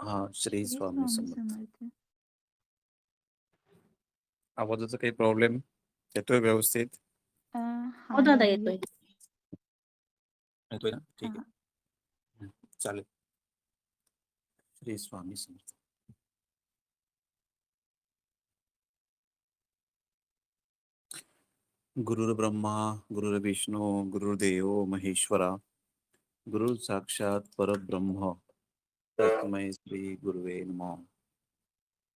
हा श्री स्वामी समर्थ. आवाजाचा काही प्रॉब्लेम येतोय व्यवस्थित? हो दादा येतोय. येत- येतोय ना? ठीक हा. आहे. चालेल. श्री स्वामी समर्थ. गुरुर् ब्रह्मा गुरुर्विष्णू गुरुर्देव महेश्वरा गुरु साक्षात परब्रह्म. तस्मै श्री गुरुवे नम।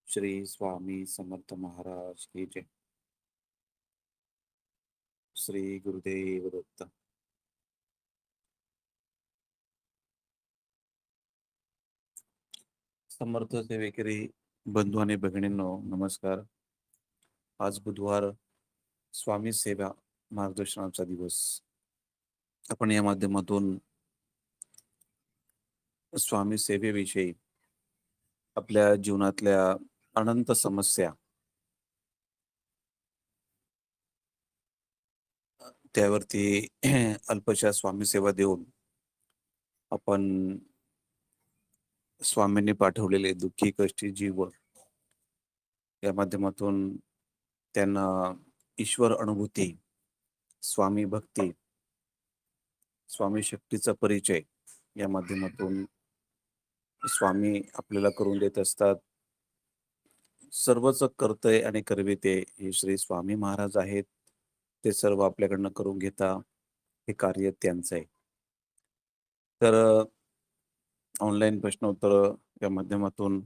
श्री स्वामी समर्थ महाराज की जय। श्री गुरुदेव दत्त। समर्थ सेवेकरी बंधू आणि भगिनींनो नमस्कार. आज बुधवार स्वामी सेवा मार्गदर्शनाचा दिवस. आपण या माध्यमातून स्वामी सेवेविषयी आपल्या जीवनातल्या अनंत समस्या त्यावरती अल्पशा स्वामी सेवा देऊन आपण स्वामींनी पाठवलेले दुःखी कष्टी जीव या माध्यमातून त्यांना ईश्वर अनुभूती स्वामी भक्ती स्वामी शक्तीचा परिचय या माध्यमातून स्वामी आपल्याला करून देत असतात. सर्वच कर्तय आणि करविते हे श्री स्वामी महाराज आहेत. ते सर्व आपल्याकडनं करून घेता. हे कार्य त्यांचं आहे. तर ऑनलाईन प्रश्नोत्तर या माध्यमातून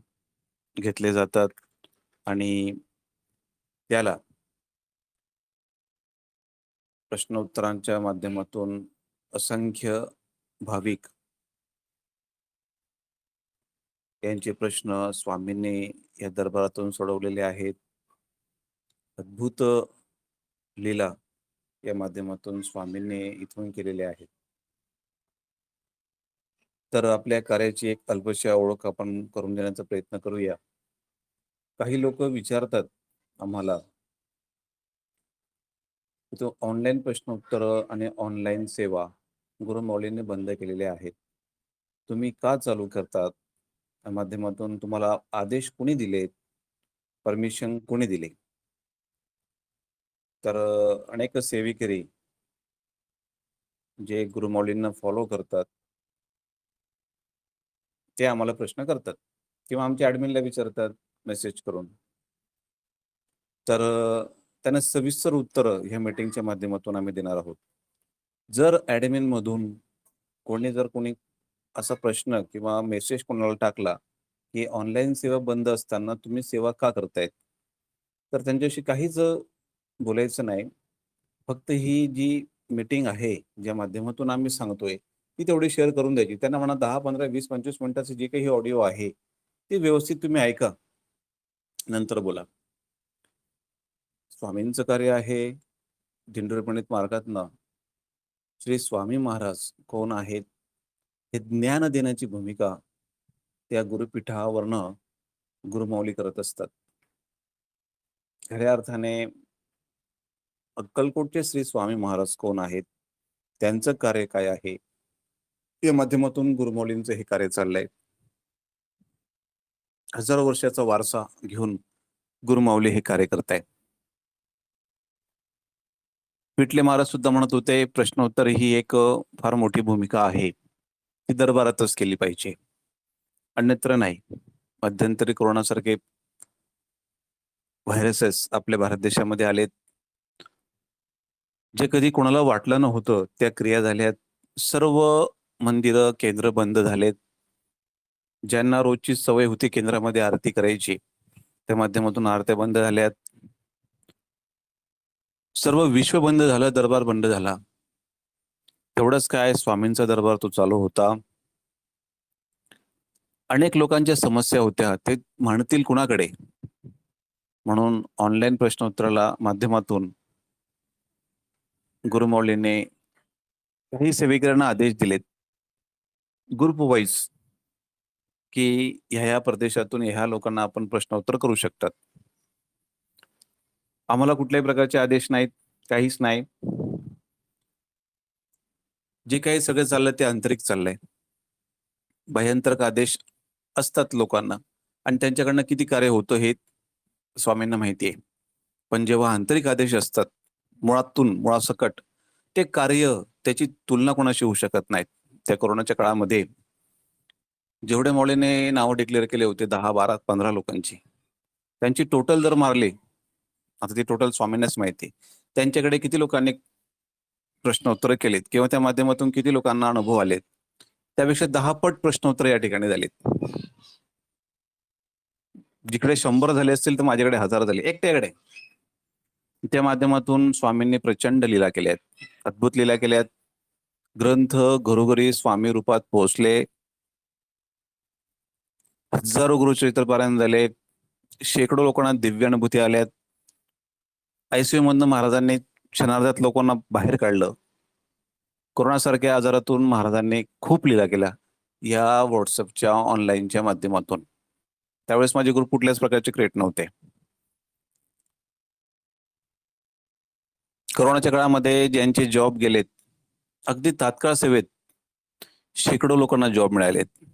घेतले जातात. आणि त्याला प्रश्नोत्तरांच्या माध्यमातून असंख्य भाविक यांचे प्रश्न स्वामींनी या दरबारातून सोडवलेले आहेत. अद्भुत लीला या माध्यमातून स्वामींनी इथून केलेले आहेत. तर आपल्या कार्याची एक अल्पशा ओळख आपण करून देण्याचा प्रयत्न करूया. काही लोक विचारतात आम्हाला. तो ऑनलाईन प्रश्नोत्तर आणि ऑनलाईन सेवा गुरुमौलींनी बंद केलेल्या आहेत. तुम्ही का चालू करतात? माध्यमातून तुम्हाला आदेश कोणी दिले? परमिशन कोणी दिले? तर अनेक सेविकरी जे गुरुमौलींना फॉलो करतात ते आम्हाला प्रश्न करतात किंवा आमच्या ऍडमिनला विचारतात मेसेज करून. तर त्यांना सविस्तर उत्तर ह्या मीटिंगच्या माध्यमातून आम्ही देणार आहोत. जर ऍडमिन मधून कोणी जर कोणी असा प्रश्न किंवा मेसेज कोणाला टाकला की ऑनलाईन सेवा बंद असताना तुम्ही सेवा का करतायत? तर त्यांच्याशी काहीच बोलायचं नाही. फक्त ही जी मीटिंग आहे ज्या माध्यमातून आम्ही सांगतोय ती तेवढी शेअर करून द्यायची. त्यांना म्हणा दहा पंधरा वीस पंचवीस मिनिटाचे जे काही ऑडिओ आहे ते व्यवस्थित तुम्ही ऐका. नंतर बोला. स्वामींचं कार्य आहे दिंडोरपणित मार्गातनं. श्री स्वामी महाराज कोण आहेत? हे ज्ञान देण्याची भूमिका त्या गुरुपीठावरनं गुरुमौली करत असतात. खऱ्या अर्थाने अक्कलकोटचे श्री स्वामी महाराज कोण आहेत? त्यांचं कार्य काय आहे? या माध्यमातून गुरुमौलींचं हे कार्य चाललंय. हजारो वर्षाचा वारसा घेऊन गुरुमाऊली हे कार्य करतायत. पिटले महाराज सुद्धा म्हणत होते प्रश्नोत्तर ही एक फार मोठी भूमिका आहे. ती दरबारातच केली पाहिजे. अन्यत्र नाही. मध्यंतरी कोरोनासारखे व्हायरसेस आपल्या भारत देशामध्ये आलेत. जे कधी कोणाला वाटलं नव्हतं त्या क्रिया झाल्यात. सर्व मंदिरं केंद्र बंद झालेत. ज्यांना रोजची सवय होती केंद्रामध्ये आरती करायची त्या माध्यमातून आरत्या बंद झाल्यात. सर्व विश्व बंद झालं दरबार बंद झाला. तेवढंच काय स्वामींचा दरबार तो चालू होता. अनेक लोकांच्या समस्या होत्या. ते म्हणतील कुणाकडे? म्हणून ऑनलाईन प्रश्नोत्तराला माध्यमातून गुरुमौलीने काही सेविकांना आदेश दिलेत. ग्रुप वाईज की ह्या ह्या प्रदेशातून ह्या लोकांना आपण प्रश्नोत्तर करू शकतात. आम्हाला कुठल्याही प्रकारचे आदेश नाहीत काहीच नाही. जे काही सगळं चाललंय ते आंतरिक चाललंय. भयंतरक आदेश असतात लोकांना आणि त्यांच्याकडनं किती कार्य होतं हे स्वामींना माहिती आहे. पण जेव्हा आंतरिक आदेश असतात मुळातून मुळासकट ते कार्य त्याची तुलना कोणाशी होऊ शकत नाहीत. त्या कोरोनाच्या काळामध्ये जेवढे मौलीने नावं डिक्लेअर केले होते दहा बारा पंधरा लोकांची त्यांची टोटल जर मारली आता ती टोटल स्वामींनाच माहिती त्यांच्याकडे किती लोकांनी प्रश्नोत्तर केलेत. किंवा त्या माध्यमातून किती लोकांना अनुभव आलेत? त्यापेक्षा दहा पट प्रश्नोत्तर या ठिकाणी झालेत. जिकडे शंभर झाले असतील तर माझ्याकडे हजार झाले. एकट्याकडे त्या माध्यमातून स्वामींनी प्रचंड लीला केल्या आहेत. अद्भुत लीला केल्यात ग्रंथ घरोघरी स्वामी रूपात पोहोचले. हजारो गुरुचरित्र पारायण झाले. शेकडो लोकांना दिव्य अनुभूती आल्यात आयसीयू मधनं महाराजांनी क्षणार्धात लोकांना बाहेर काढलं. कोरोनासारख्या आजारातून महाराजांनी खूप लीला केला या व्हॉट्सअपच्या ऑनलाईनच्या माध्यमातून. त्यावेळेस माझे ग्रुप कुठल्याच प्रकारचे क्रिएट नव्हते. कोरोनाच्या काळामध्ये ज्यांचे जॉब गेलेत अगदी तात्काळ सेवेत शेकडो लोकांना जॉब मिळालेत.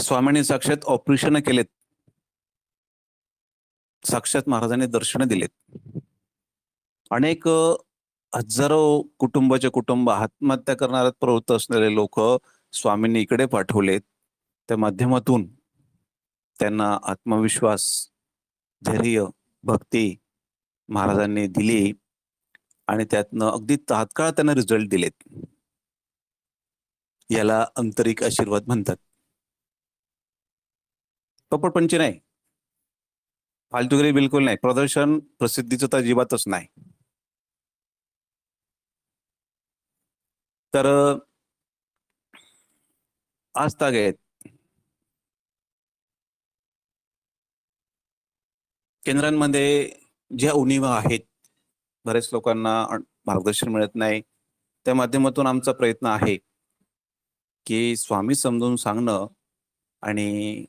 स्वामींनी साक्षात ऑपरेशन केलेत. साक्षात महाराजांनी दर्शन दिलेत. अनेक हजारो कुटुंबाचे कुटुंब आत्महत्या करणाऱ्यात प्रवृत्त असलेले लोक स्वामींनी इकडे पाठवलेत. त्या माध्यमातून त्यांना आत्मविश्वास धैर्य भक्ती महाराजांनी दिली आणि त्यातनं अगदी तात्काळ त्यांना रिझल्ट दिलेत. याला आंतरिक आशीर्वाद म्हणतात. कपटपंची नाही. फालतुगिरी बिलकुल नाही. प्रदर्शन प्रसिद्धीचं तर अजिबातच नाही. तर आज ताग आहेत. केंद्रांमध्ये ज्या उणीवा आहेत बरेच लोकांना मार्गदर्शन मिळत नाही. त्या माध्यमातून आमचा प्रयत्न आहे की स्वामी समजून सांगणं आणि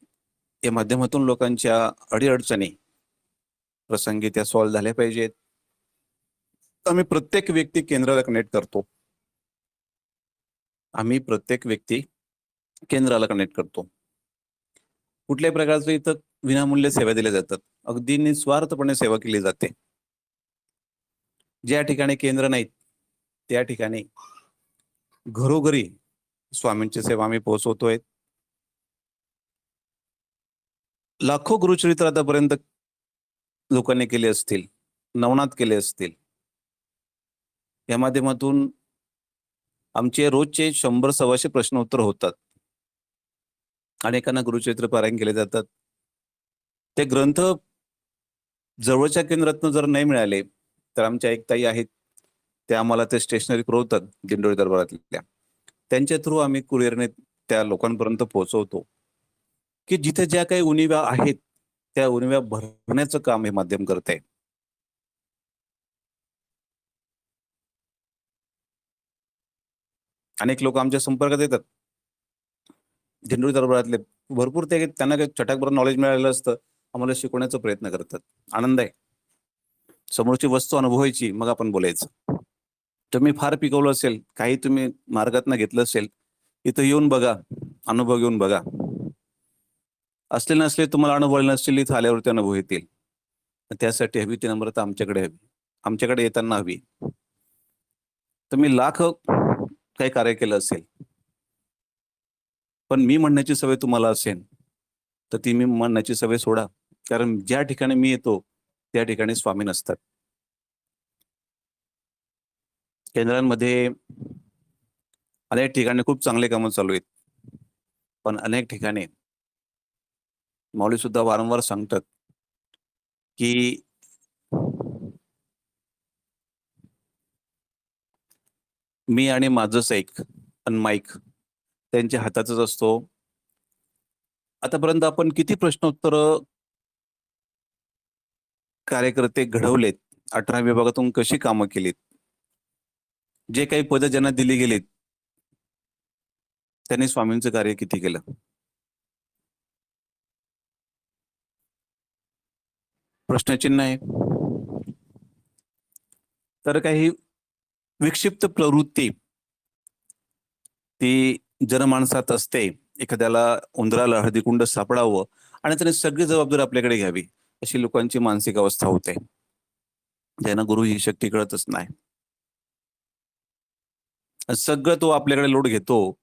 या माध्यमातून लोकांच्या अडीअडचणी प्रसंगी त्या सॉल्व्ह झाल्या पाहिजेत. आम्ही प्रत्येक व्यक्ती केंद्राला कनेक्ट करतो. आम्ही प्रत्येक व्यक्ती केंद्राला कनेक्ट करतो. कुठल्याही प्रकारचं इथं विनामूल्य सेवा दिल्या जातात. अगदी निस्वार्थपणे सेवा केली जाते. ज्या ठिकाणी केंद्र नाहीत त्या ठिकाणी घरोघरी स्वामींची सेवा आम्ही पोहोचवतोय. लाखो गुरुचरित्र आतापर्यंत लोकांनी केले असतील नवनाथ केले असतील या माध्यमातून आमचे रोजचे शंभर सव्वाशे प्रश्न उत्तर होतात. अनेकांना गुरुचरित्र पारायण केले जातात. ते ग्रंथ जवळच्या केंद्रातनं जर नाही मिळाले तर आमच्या एक ताई आहेत त्या आम्हाला ते स्टेशनरी पुरवतात दिंडोळी दरबारातल्या. त्यांच्या थ्रू आम्ही कुरिअरने त्या लोकांपर्यंत पोहोचवतो. की जिथे ज्या काही उणिव्या आहेत त्या उणिव्या भरण्याचं काम हे माध्यम करत आहे. अनेक लोक आमच्या संपर्कात येतात. दिंडोरी दरबारातले भरपूर ते त्यांना काही चटाकभर नॉलेज मिळालेलं असतं आम्हाला शिकवण्याचा प्रयत्न करतात. आनंद आहे. समोरची वस्तू अनुभवायची मग आपण बोलायचं. तुम्ही फार पिकवलं असेल काही तुम्ही मार्गातनं घेतलं असेल इथं येऊन बघा अनुभव घेऊन बघा. असले नसले तुम्हाला अनुभव नसतील इथं आल्यावरती अनुभव येतील. त्यासाठी हवी ती नम्रता आमच्याकडे हवी. आमच्याकडे येताना हवी. तुम्ही लाख काही कार्य केलं असेल. पण मी म्हणण्याची सवय तुम्हाला असेल तर ती मी म्हणण्याची सवय सोडा. कारण ज्या ठिकाणी मी येतो त्या ठिकाणी स्वामी नसतात. केंद्रांमध्ये अनेक ठिकाणी खूप चांगले कामं चालू आहेत. पण अनेक ठिकाणी मौली सुद्धा वारंवार सांगतात की मी आणि माझंच ऐक आणि माईक त्यांच्या हातातच असतो. आतापर्यंत आपण किती प्रश्नोत्तर कार्यकर्ते घडवलेत अठरा विभागातून कशी कामं केलीत जे काही पद ज्यांना दिली गेलीत त्यांनी स्वामींचं कार्य किती केलं? प्रश्नचिन्ह आहे. तर काही विक्षिप्त प्रवृत्ती. ती जनमानसात असते एखाद्याला उंदराला हळदीकुंड सापडावं आणि त्याने सगळी जबाबदारी आपल्याकडे घ्यावी अशी लोकांची मानसिक अवस्था होते. ज्यांना गुरु ही शक्ती कळतच नाही. सगळं तो आपल्याकडे लोड घेतो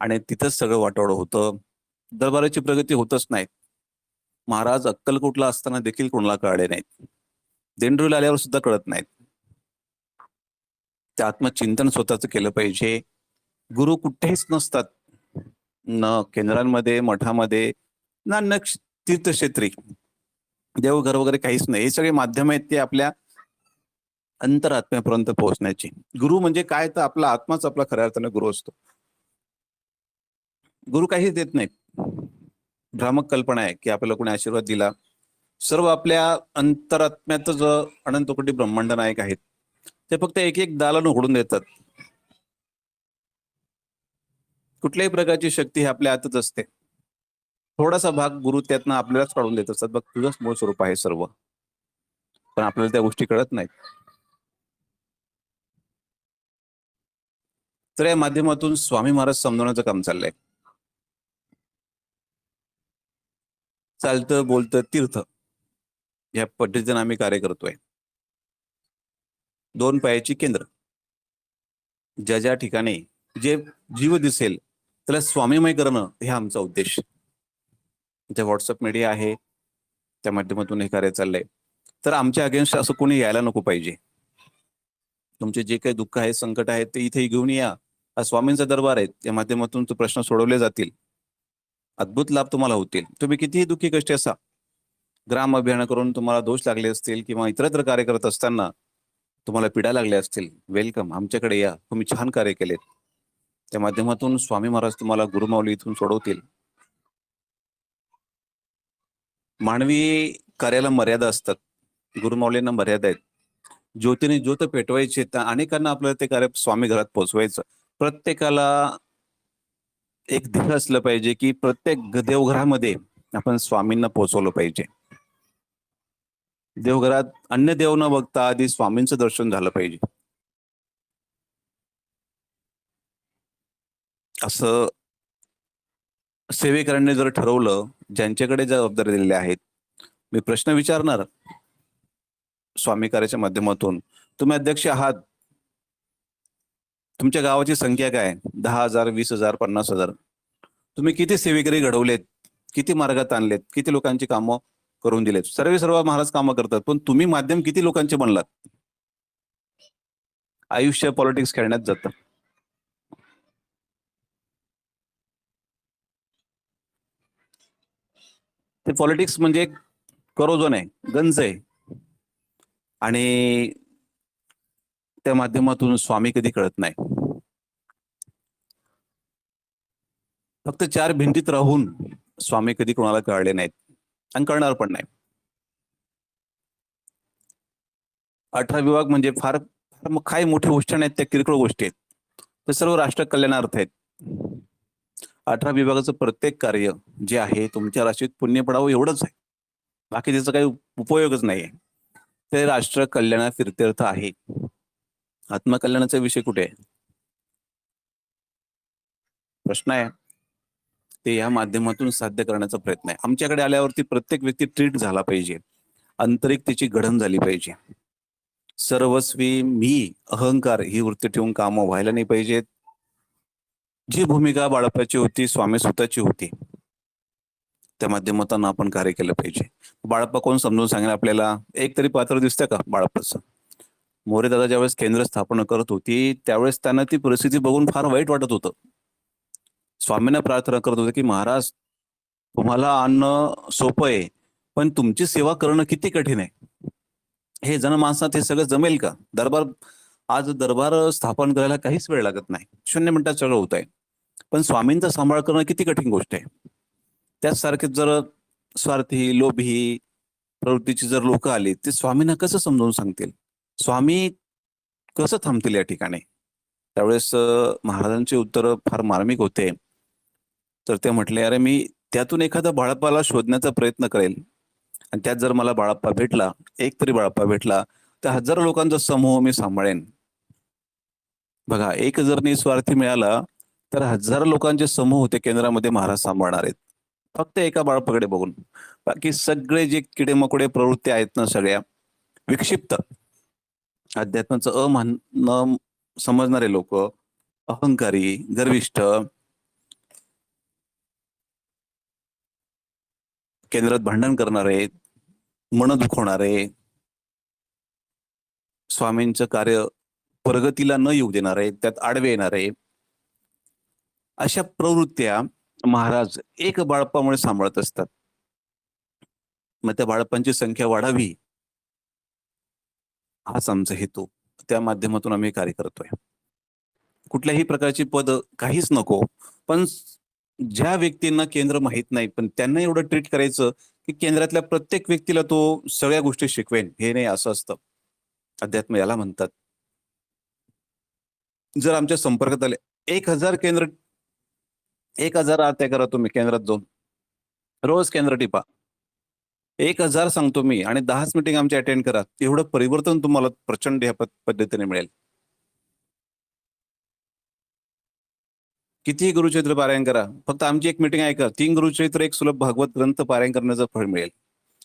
आणि तिथंच सगळं वाटोळं होतं. दरबाराची प्रगती होतच नाही. महाराज अक्कलकोटला असताना देखील कोणाला कळले नाहीत. देंडूला आल्यावर सुद्धा कळत नाहीत. ते आत्मचिंतन स्वतःच केलं पाहिजे. गुरु कुठेच नसतात. न केंद्रांमध्ये मठामध्ये ना न तीर्थक्षेत्री. देवघर वगैरे काहीच नाही. हे सगळे माध्यम आहेत ते आपल्या अंतरात्म्यापर्यंत पोहोचण्याची. गुरु म्हणजे काय? तर आपला आत्माच आपला खऱ्या अर्थाने गुरु असतो. गुरु काहीच देत नाहीत. भ्रामक कल्पना आहे की आपल्याला कोणी आशीर्वाद दिला. सर्व आपल्या अंतरात्म्यात अनंत कोटी ब्रह्मांड नायक आहेत ते फक्त एक एक दालन उघडून देतात. कुठल्याही प्रकारची शक्ती ही आपल्या आतच असते. थोडासा भाग गुरु त्यातनं आपल्यालाच काढून देत असतात बघ तुझंच मूळ स्वरूप आहे सर्व. पण आपल्याला त्या गोष्टी कळत नाहीत. तर या माध्यमातून स्वामी महाराज समजवण्याचं काम चाललंय. चालतं बोलतं तीर्थ. या पद्धतीनं आम्ही कार्य करतोय. दोन पायाची केंद्र. ज्या ज्या ठिकाणी जे जीव दिसेल त्याला स्वामीमय करणं हे आमचा उद्देश. जे व्हॉट्सअप मीडिया आहे त्या माध्यमातून हे कार्य चाललंय. तर आमच्या अगेन्स्ट असं कोणी यायला नको पाहिजे. तुमचे जे काही दुःख आहे संकट आहे ते इथे घेऊन या. हा स्वामींचा दरबार आहे त्या माध्यमातून प्रश्न सोडवले जातील. अद्भुत लाभ तुम्हाला होतील. तुम्ही कितीही दुःखी कष्टी असा ग्राम अभियान करून तुम्हाला दोष लागले असतील किंवा इतरत्र कार्य करत असताना तुम्हाला पिढा लागल्या असतील वेलकम आमच्याकडे या. तुम्ही छान कार्य केलेत. त्या माध्यमातून स्वामी महाराज तुम्हाला गुरुमावली इथून सोडवतील. मानवी कार्याला मर्यादा असतात. गुरुमावलींना मर्यादा आहेत. ज्योतीने ज्योत पेटवायचे तर अनेकांना आपल्याला ते कार्य स्वामी घरात पोहोचवायचं. प्रत्येकाला एक ध्येय असलं पाहिजे की प्रत्येक देवघरामध्ये आपण स्वामींना पोहोचवलं पाहिजे. देवघरात अन्य देव न बघता आधी स्वामींचं दर्शन झालं पाहिजे. असं सेवेकरांनी जर ठरवलं ज्यांच्याकडे जबाबदारी दिलेल्या आहेत मी प्रश्न विचारणार स्वामी कार्याच्या माध्यमातून तुम्ही अध्यक्ष आहात. तुमच्या गावाची संख्या काय दहा हजार वीस हजार पन्नास हजार. तुम्ही किती सेवेकरी घडवलेत? किती मार्गात आणलेत? किती लोकांची कामं करून दिलेत? सर्व सर्व महाराज कामं करतात पण तुम्ही माध्यम किती लोकांचे बनलात? आयुष्य पॉलिटिक्स खेळण्यात जातं. ते पॉलिटिक्स म्हणजे एक करोजन आहे गंज आहे. आणि त्या माध्यमातून स्वामी कधी कळत नाही. फक्त चार भिंतीत राहून स्वामी कधी कोणाला कळले नाहीत आणि कळणार पण नाही. अठरा विभाग म्हणजे फार फार काही मोठी गोष्टी नाहीत त्या किरकोळ गोष्टी आहेत. ते सर्व राष्ट्र कल्याणार्थ आहेत. अठरा विभागाचं प्रत्येक कार्य जे आहे तुमच्या राशीत पुण्य पडावं एवढंच आहे. बाकी त्याचा काही उपयोगच नाही आहे ते राष्ट्र कल्याणा फिरतीर्थ आहे. आत्मकल्याणाचा विषय कुठे आहे? प्रश्न आहे. ते या माध्यमातून साध्य करण्याचा प्रयत्न आहे. आमच्याकडे आल्यावरती प्रत्येक व्यक्ती ट्रीट झाला पाहिजे. आंतरिक त्याची घडण झाली पाहिजे. सर्वस्वी मी अहंकार ही वृत्ती ठेवून कामं व्हायला नाही पाहिजेत. जी भूमिका बाळप्पाची होती स्वामी स्वतःची होती त्या माध्यमातून आपण कार्य केलं पाहिजे. बाळप्पा कोण समजून सांगेल आपल्याला? एक तरी पात्र दिसतं का बाळप्पाचं? मोरे दादा ज्यावेळेस केंद्र स्थापना करत होती त्यावेळेस त्यांना ती परिस्थिती बघून फार वाईट वाटत होतं. स्वामींना प्रार्थना करत होते की महाराज तुम्हाला आणणं सोपं आहे पण तुमची सेवा करणं किती कठीण आहे. हे जनमानसात हे सगळं जमेल का? दरबार आज दरबार स्थापन करायला काहीच वेळ लागत नाही. शून्य मिनिटात सगळं होत आहे. पण स्वामींचा सांभाळ करणं किती कठीण गोष्ट आहे. त्याचसारखे जर स्वार्थी लोभी प्रवृत्तीची जर लोक आली ते स्वामींना कसं समजावून सांगतील? स्वामी कसं थांबतील या ठिकाणी? त्यावेळेस महाराजांचे उत्तर फार मार्मिक होते. तर ते म्हटले अरे मी त्यातून एखाद्या बाळप्पाला शोधण्याचा प्रयत्न करेल. आणि त्यात जर मला बाळप्पा भेटला एक तरी बाळप्पा भेटला तर हजारो लोकांचा समूह मी सांभाळेन. बघा एक जर निस्वार्थी मिळाला तर हजारो लोकांचे समूह होते केंद्रामध्ये महाराज सांभाळणार आहेत. फक्त एका बाळपकडे बघून. बाकी सगळे जे किडे मकोडे प्रवृत्ती आहेत ना सगळ्या विक्षिप्त. अध्यात्माचं अमान न समजणारे लोक अहंकारी गर्विष्ठ केंद्रात भांडण करणारे मन दुखवणारे स्वामींचं कार्य प्रगतीला न येऊ देणारे त्यात आडवे येणारे अशा प्रवृत्त्या महाराज एक बाळपामुळे सांभाळत असतात. मग त्या बाळपांची संख्या वाढावी हाच आमचा हेतू. त्या माध्यमातून आम्ही कार्य करतोय. कुठल्याही प्रकारची पद काहीच नको पण ज्या व्यक्तींना केंद्र माहीत नाही पण त्यांना एवढं ट्रीट करायचं की केंद्रातल्या प्रत्येक व्यक्तीला तो सगळ्या गोष्टी शिकवेन. हे नाही असं असतं. अध्यात्म याला म्हणतात. जर आमच्या संपर्कात आले एक हजार केंद्र एक हजार आत्या करा तुम्ही केंद्रात जाऊन रोज केंद्र टिपा. एक हजार सांगतो मी आणि दहाच मिटिंग आमची अटेंड करा. एवढं परिवर्तन तुम्हाला प्रचंड ह्या पद्धतीने मिळेल. कितीही गुरुचरित्र पारायण करा. फक्त आमची एक मिटिंग ऐका. तीन गुरुचरित्र एक सुलभ भागवत ग्रंथ पारायण करण्याचं फळ मिळेल.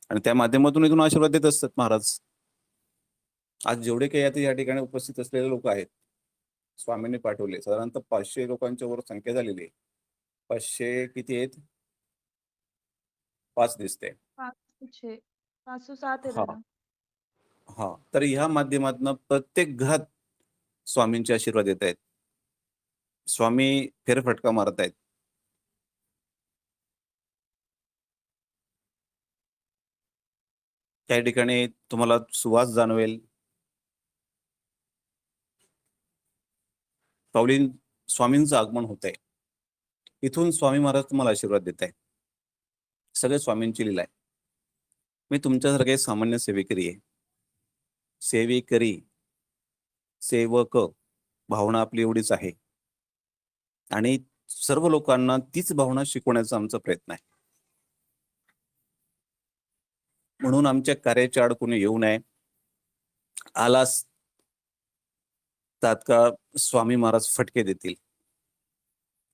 आणि त्या माध्यमातून इथून आशीर्वाद देत असतात महाराज. आज जेवढे काही आता या ठिकाणी उपस्थित असलेले लोक आहेत स्वामींनी पाठवले. साधारणतः पाचशे लोकांच्या वर संख्या झालेली आहे. पाचशे किती आहेत? पाच दिसते छे. पाच सौ सात आहे हा. दादा हा. तर ह्या माध्यमातून प्रत्येक घरात स्वामींचे आशीर्वाद येत आहेत. स्वामी फेरफटका मारत आहेत. त्या ठिकाणी तुम्हाला सुवास जाणवेल. पावलीन स्वामींचं आगमन होत आहे इथून स्वामी महाराज तुम्हाला आशीर्वाद देत आहे सगळे स्वामींची लीला आहे. मी तुमच्यासारखे सामान्य सेवेकरी आहे. सेवेकरी सेवक भावना आपली एवढीच आहे. आणि सर्व लोकांना तीच भावना शिकवण्याचा आमचा प्रयत्न आहे. म्हणून आमच्या कार्याच्या आड कोणी येऊ नये. आलास तात्काळ स्वामी महाराज फटके देतील.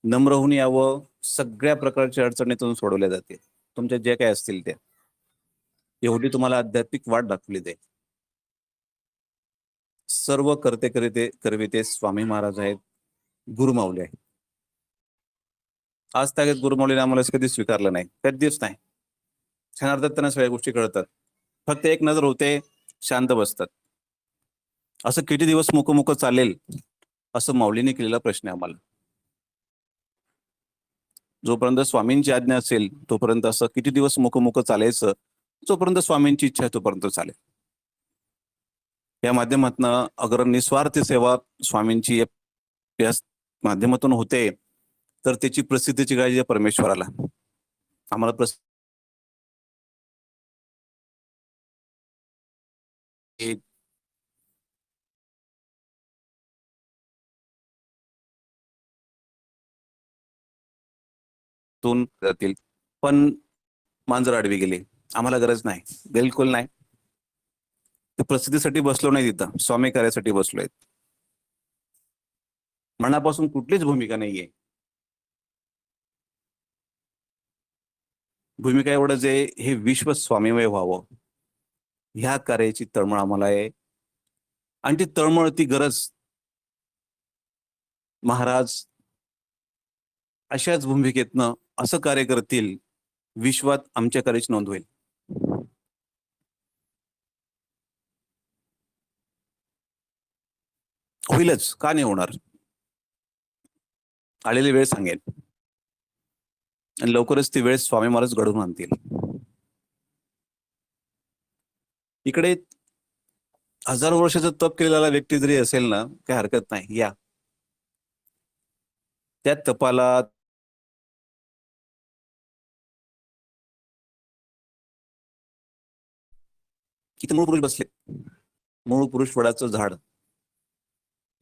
नम्र होऊन यावं सगळ्या प्रकारच्या अडचणीतून सोडवल्या जातील. तुमच्या ज्या काही असतील त्या. एवढी तुम्हाला आध्यात्मिक वाट दाखवली जाईल. सर्व करते करिते करविते स्वामी महाराज आहेत गुरुमावले आहेत. आज त्यागत गुरुमावलीने आम्हाला कधी स्वीकारलं नाही. कधीच नाही. छान अर्थात त्यांना सगळ्या गोष्टी कळतात. फक्त एक नजर होते शांत बसतात. असं किती दिवस मुक चालेल असं माऊलीने केलेला प्रश्न आहे आम्हाला. जोपर्यंत स्वामींची आज्ञा असेल तोपर्यंत असं किती दिवस मुक चालायचं जोपर्यंत स्वामींची इच्छा आहे तोपर्यंत चालेल. या माध्यमातून अगर निस्वार्थ सेवा स्वामींची या माध्यमातून होते तर त्याची प्रसिद्धीची काळजी परमेश्वराला. आम्हाला प्रस जातील. पण मांजर आडवी गेली. आम्हाला गरज नाही. बिलकुल नाही. ते प्रसिद्धीसाठी बसलो नाही तिथं. स्वामी कार्यासाठी बसलोय मनापासून कुठलीच भूमिका नाहीये. भूमिका एवढंच आहे हे विश्व स्वामीमय व्हावं ह्या कार्याची तळमळ आम्हाला आहे. आणि ती तळमळ ती गरज महाराज अशाच भूमिकेतनं असं कार्य करतील विश्वात आमच्या कार्याची नोंद होईल. होईलच. का नाही होणार? आलेली वेळ सांगेन. आणि लवकरच ती वेळ स्वामी महाराज घडवून आणतील. इकडे हजारो वर्षाचा तप केलेला व्यक्ती जरी असेल ना काही हरकत नाही. या. त्या तपाला किती मूळ पुरुष बसले. मूळ पुरुष वडाचं झाड.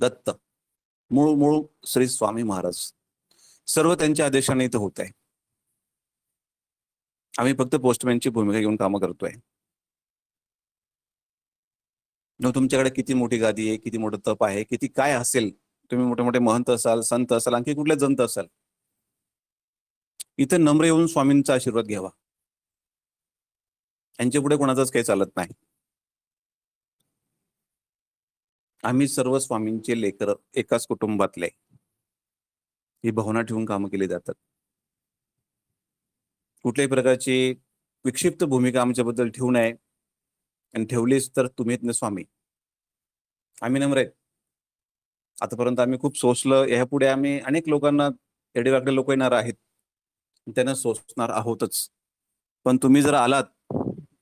दत्त. मूळ मूळ श्री स्वामी महाराज. सर्व त्यांच्या आदेशाने इथं होत आहे. आम्ही फक्त पोस्टमॅनची भूमिका घेऊन कामं करतोय. मग तुमच्याकडे किती मोठी गादी आहे किती मोठं तप आहे किती काय असेल तुम्ही मोठे मोठे महंत असाल संत असाल आणखी कुठले जंत असाल. इथे नम्र येऊन स्वामींचा आशीर्वाद घ्यावा. यांच्या पुढे कोणाचाच काही चालत नाही. आम्ही सर्व स्वामींचे लेकर एकाच कुटुंबातले. ही भावना ठेवून कामं केली जातात. कुठल्याही प्रकारची विक्षिप्त भूमिका आमच्याबद्दल ठेवू नये. आणि ठेवलीच तर तुम्ही ना स्वामी. आम्ही नम्र आहेत. आतापर्यंत आम्ही खूप सोसलं यापुढे आम्ही अनेक लोकांना येडेवाकडे लोक येणार आहेत. त्यांना सोसणार आहोतच. पण तुम्ही जर आलात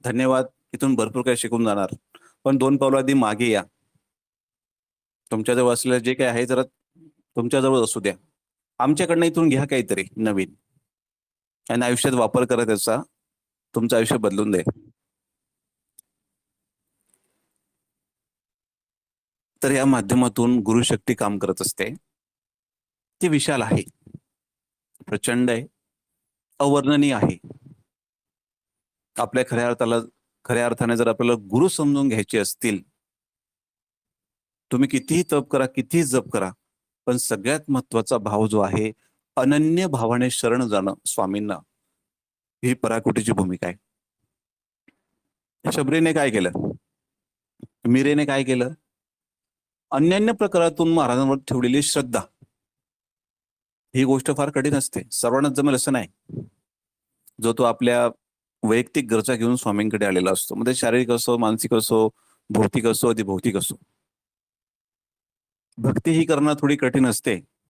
धन्यवाद. इथून भरपूर काही शिकून जाणार. पण दोन पावलं आधी मागे या. तुमच्याजवळ असलेलं जे काही आहे जरा तुमच्याजवळ असू द्या. आमच्याकडनं इथून घ्या काहीतरी नवीन. आणि आयुष्यात वापर करा त्याचा. तुमचं आयुष्य बदलून दे. तर या माध्यमातून गुरुशक्ती काम करत असते. ती विशाल आहे. प्रचंड आहे. अवर्णनीय आहे. आपल्या खऱ्या अर्थाला खऱ्या अर्थाने जर आपल्याला गुरु समजून घ्यायचे असतील तुम्ही कितीही तप करा कितीही जप करा पण सगळ्यात महत्त्वाचा भाव जो आहे अनन्य भावाने शरण जाणं स्वामींना. ही पराकुटीची भूमिका आहे. शबरीने काय केलं? मीरेने काय केलं? अन्यान्य प्रकारातून महाराजांवर ठेवलेली श्रद्धा. ही गोष्ट फार कठीण असते. सर्वांनाच जमेल असं नाही. जो तो आपल्या वैयक्तिक गरजा घेऊन स्वामींकडे आलेला असतो. मग ते शारीरिक असो मानसिक असो भौतिक असो अधिभौतिक असो. भक्ती ही करणं थोडी कठीण असते.